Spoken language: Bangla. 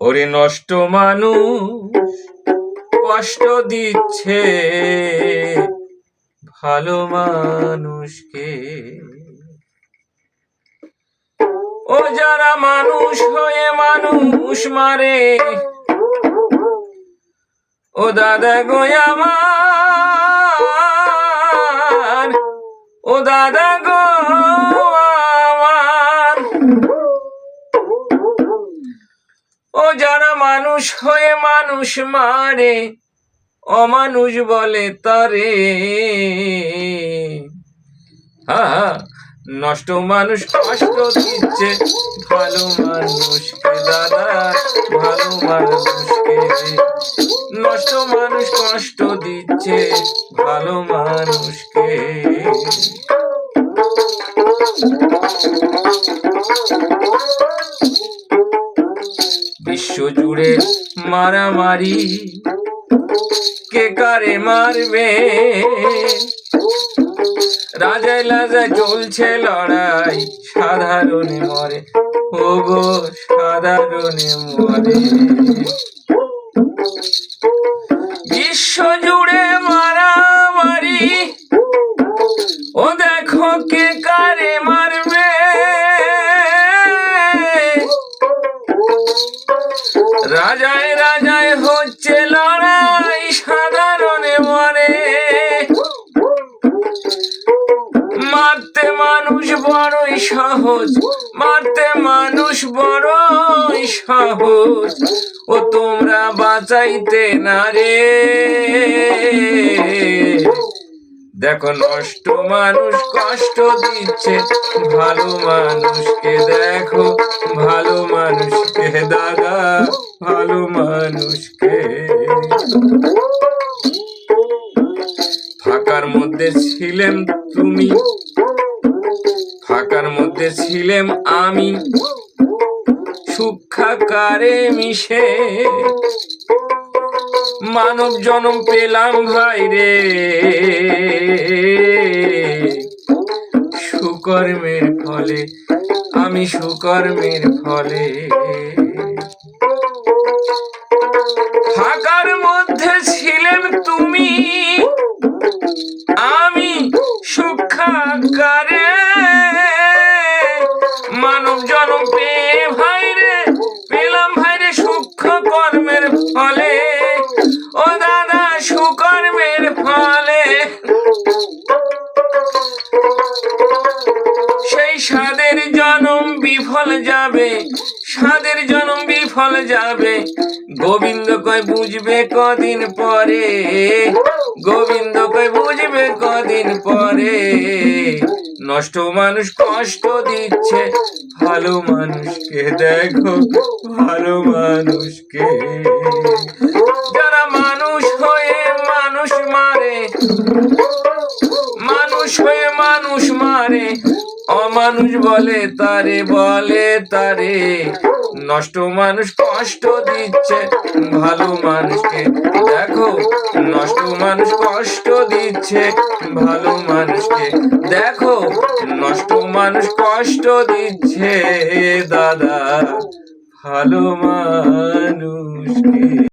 ওরে নষ্ট মানুষ, কষ্ট দিচ্ছে ভালো মানুষকে। ও যারা মানুষ হয়ে মানুষ মারে, ও দাদা গো আমার মানুষ হয়ে মানুষ মারে, অমানুষ বলে তারে। হা নষ্ট মানুষ কষ্ট দিচ্ছে, ভালো মানুষকে দাদা, ভালো মানুষকে নষ্ট মানুষ কষ্ট দিচ্ছে, ভালো মানুষকে। বিশ্ব জুড়ে মারামারি। কে কারে মারবে? রাজায় লাজায় চলছে লড়াই, সাধারণে মরে। ও গো সাধারণে মরে। বিশ্ব জুড়ে মারামারি। ও দেখো কে কারে মারবে। রাজায় হচ্ছে লড়াই, সাধারণে মরে মারতে মানুষ বড়ই সহজ, মারতে মানুষ বড়ই সহজ। ও তোমরা বাঁচাইতে না রে। দেখো নষ্ট মানুষ কষ্ট দিচ্ছে, ভালো মানুষকে দেখো, ভালো মানুষকে দাদা। ভালো মানুষকে। ফাঁকার মধ্যে ছিলেন তুমি। ফাঁকার মধ্যে ছিলেম আমি। সূক্ষাকারে মিশে। মানব জনম পেলাম ভাই রে সুকর্মের ফলে, আমি সুকর্মের ফলে। ভাইরে পেলাম সূক্ষ্ম কর্মের ফলে। ও দাদা, সুকর্মের ফলে। সেই সাদের জনম বিফল যাবে সাদের জনম বিফল যাবে। গোবিন্দ কয়, বুঝবে কদিন পরে। গোবিন্দ নষ্ট মানুষ কষ্ট দিচ্ছে। ভালো মানুষকে দেখো, ভালো মানুষকে। যারা মানুষ হয়ে মানুষ মারে, মানুষ হয়ে মানুষ মারে, অমানুষ বলে তারে বলে তারে। নষ্ট মানুষ কষ্ট দিচ্ছে, ভালো মানুষকে দেখো। নষ্ট মানুষ কষ্ট দিচ্ছে ভালো মানুষকে। দেখো নষ্ট মানুষ কষ্ট দিচ্ছে দাদা। ভালো মানুষকে।